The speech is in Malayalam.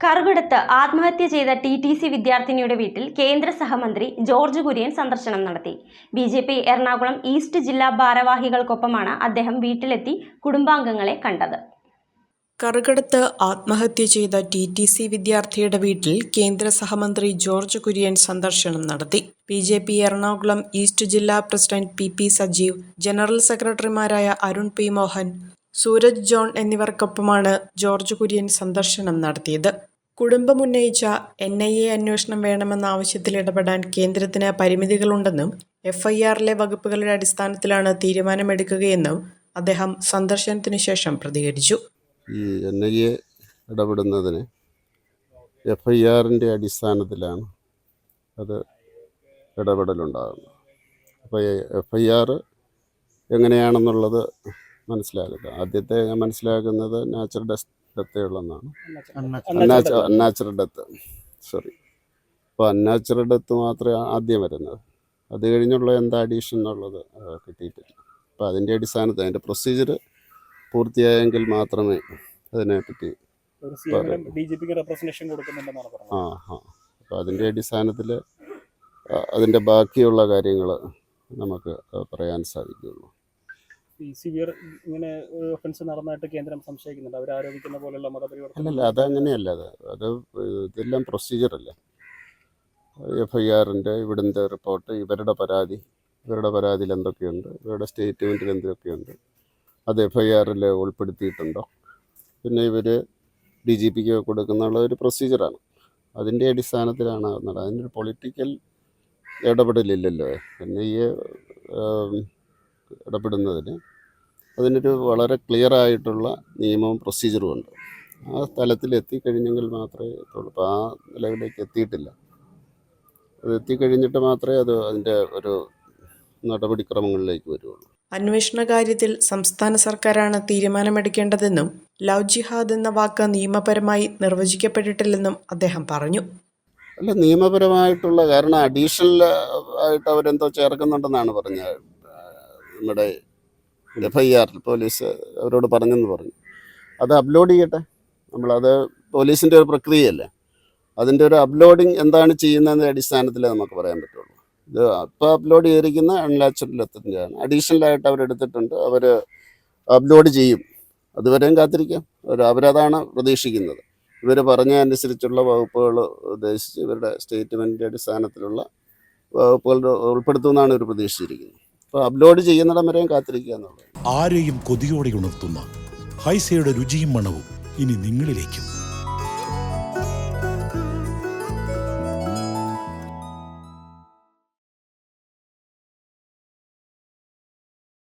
കറുകടുത്ത് ആത്മഹത്യ ചെയ്ത ടി ടി സി വിദ്യാർത്ഥിനിയുടെ വീട്ടിൽ കേന്ദ്ര സഹമന്ത്രി ജോർജ് കുര്യൻ സന്ദർശനം നടത്തി. B J P Ernakulam east ജില്ലാ ഭാരവാഹികൾക്കൊപ്പമാണ് അദ്ദേഹം വീട്ടിലെത്തി കുടുംബാംഗങ്ങളെ കണ്ടത്. കറുകടത്ത് ആത്മഹത്യ ചെയ്ത ടി ടി സി വിദ്യാർത്ഥിയുടെ വീട്ടിൽ കേന്ദ്ര സഹമന്ത്രി ജോർജ് കുര്യൻ സന്ദർശനം നടത്തി. B J P Ernakulam east ജില്ലാ president P P Sajeev general സെക്രട്ടറിമാരായ അരുൺ പി മോഹൻ സൂരജ് ജോൺ എന്നിവർക്കൊപ്പമാണ് ജോർജ് കുര്യൻ സന്ദർശനം നടത്തിയത്. കുടുംബമുന്നയിച്ച എൻ ഐ എ അന്വേഷണം വേണമെന്ന ആവശ്യത്തിൽ ഇടപെടാൻ കേന്ദ്രത്തിന് പരിമിതികളുണ്ടെന്നും എഫ് ഐ ആറിലെ വകുപ്പുകളുടെ അടിസ്ഥാനത്തിലാണ് തീരുമാനമെടുക്കുകയെന്നും അദ്ദേഹം സന്ദർശനത്തിനു ശേഷം പ്രതികരിച്ചു. ഈ എൻ ഐ എ ഇടപെടുന്നതിന് എഫ് ഐ ആറിന്റെ അടിസ്ഥാനത്തിലാണ് അത് ഇടപെടലുണ്ടാകുന്നത്. അപ്പോൾ എഫ് ഐ എങ്ങനെയാണെന്നുള്ളത് മനസ്സിലാക്കുക ആദ്യത്തെ ഞാൻ മനസ്സിലാക്കുന്നത് നാച്ചുറൽ ഡെത്ത് ഡെത്തുകളെന്നാണ് അൺനാച്ചുറൽ ഡെത്ത് സോറി അപ്പോൾ അൺനാച്ചുറൽ ഡെത്ത് മാത്രമേ ആദ്യം വരുന്നത്. അത് കഴിഞ്ഞുള്ള എന്താ അഡീഷൻ എന്നുള്ളത് കിട്ടിയിട്ടില്ല. അപ്പോൾ അതിന്റെ അടിസ്ഥാനത്തിൽ അതിന്റെ പ്രൊസീജിയർ പൂർത്തിയായെങ്കിൽ മാത്രമേ അതിനെപ്പറ്റി ആ ആ. അപ്പോൾ അതിന്റെ അടിസ്ഥാനത്തിൽ അതിന്റെ ബാക്കിയുള്ള കാര്യങ്ങൾ നമുക്ക് പറയാൻ സാധിക്കുകയുള്ളൂ ഈ സിവിയർ ഇങ്ങനെ ഒഫൻസ് നടന്നായിട്ട് കേന്ദ്രം സംശയിക്കുന്നുണ്ട്. അവർ ആരോപിക്കുന്ന പോലെയുള്ള മതപരിവർത്തനം. അല്ലല്ല അതങ്ങനെയല്ല. അത് അത് ഇതെല്ലാം പ്രൊസീജിയറല്ലേ എഫ് ഐ ആറിന്റെ ഇവിടുത്തെ റിപ്പോർട്ട് ഇവരുടെ പരാതി ഇവരുടെ പരാതിയിൽ എന്തൊക്കെയുണ്ട്? ഇവരുടെ സ്റ്റേറ്റ്മെന്റിൽ എന്തൊക്കെയുണ്ട്? അത് എഫ് ഐ ആറിൽ ഉൾപ്പെടുത്തിയിട്ടുണ്ടോ? പിന്നെ ഇവർ ഡി ജി പിക്ക് കൊടുക്കുന്നുള്ള ഒരു പ്രൊസീജിയറാണ് അതിന്റെ അടിസ്ഥാനത്തിലാണ് അത് നടന്നത്. അതിനൊരു പൊളിറ്റിക്കൽ ഇടപെടലില്ലല്ലോ. പിന്നെ ഈ ഇടപെടുന്നതിന് അതിനൊരു വളരെ ക്ലിയർ ആയിട്ടുള്ള നിയമവും പ്രൊസീജിയറും ഉണ്ട്. ആ തലത്തിൽ എത്തിക്കഴിഞ്ഞെങ്കിൽ മാത്രമേ എത്തുള്ളൂ അപ്പോൾ ആ നിലവിലേക്ക് എത്തിയിട്ടില്ല. അത് എത്തിക്കഴിഞ്ഞിട്ട് മാത്രമേ അത് അതിന്റെ ഒരു നടപടിക്രമങ്ങളിലേക്ക് വരുള്ളൂ. അന്വേഷണ കാര്യത്തിൽ സംസ്ഥാന സർക്കാരാണ് തീരുമാനമെടുക്കേണ്ടതെന്നും ലവ് ജിഹാദ് എന്ന വാക്ക് നിയമപരമായി നിർവചിക്കപ്പെട്ടിട്ടില്ലെന്നും അദ്ദേഹം പറഞ്ഞു. അല്ല നിയമപരമായിട്ടുള്ള കാരണം അഡീഷണൽ ആയിട്ട് അവരെന്തോ ചേർക്കുന്നുണ്ടെന്നാണ് പറഞ്ഞത്. നമ്മുടെ എഫ് ഐ പോലീസ് അവരോട് പറഞ്ഞെന്ന് പറഞ്ഞു. അത് അപ്ലോഡ് ചെയ്യട്ടെ. നമ്മളത് പോലീസിന്റെ ഒരു പ്രക്രിയയല്ലേ. അതിന്റെ ഒരു അപ്ലോഡിങ് എന്താണ് ചെയ്യുന്നതിന്റെ അടിസ്ഥാനത്തിൽ നമുക്ക് പറയാൻ പറ്റുള്ളൂ. ഇത് ഇപ്പോൾ അപ്ലോഡ് ചെയ്തിരിക്കുന്ന അൺലാച്ചുറൽ അഡീഷണലായിട്ട് അവരെടുത്തിട്ടുണ്ട് അവർ അപ്ലോഡ് ചെയ്യും. അതുവരെയും കാത്തിരിക്കാം. അവർ അവരതാണ് പ്രതീക്ഷിക്കുന്നത്. ഇവർ പറഞ്ഞ അനുസരിച്ചുള്ള വകുപ്പുകൾ ഉദ്ദേശിച്ച് ഇവരുടെ സ്റ്റേറ്റ്മെന്റിന്റെ അടിസ്ഥാനത്തിലുള്ള വകുപ്പുകൾ ഉൾപ്പെടുത്തുമെന്നാണ് ഇവർ പ്രതീക്ഷിച്ചിരിക്കുന്നത്. അപ്ലോഡ് ചെയ്യുന്നിടം വരെയും കാത്തിരിക്കുക എന്നുള്ളത്. ആരെയും കൊതിയോടെ ഉണർത്തുന്ന ഹൈസയുടെ രുചിയും മണവും ഇനി നിങ്ങളിലേക്കും.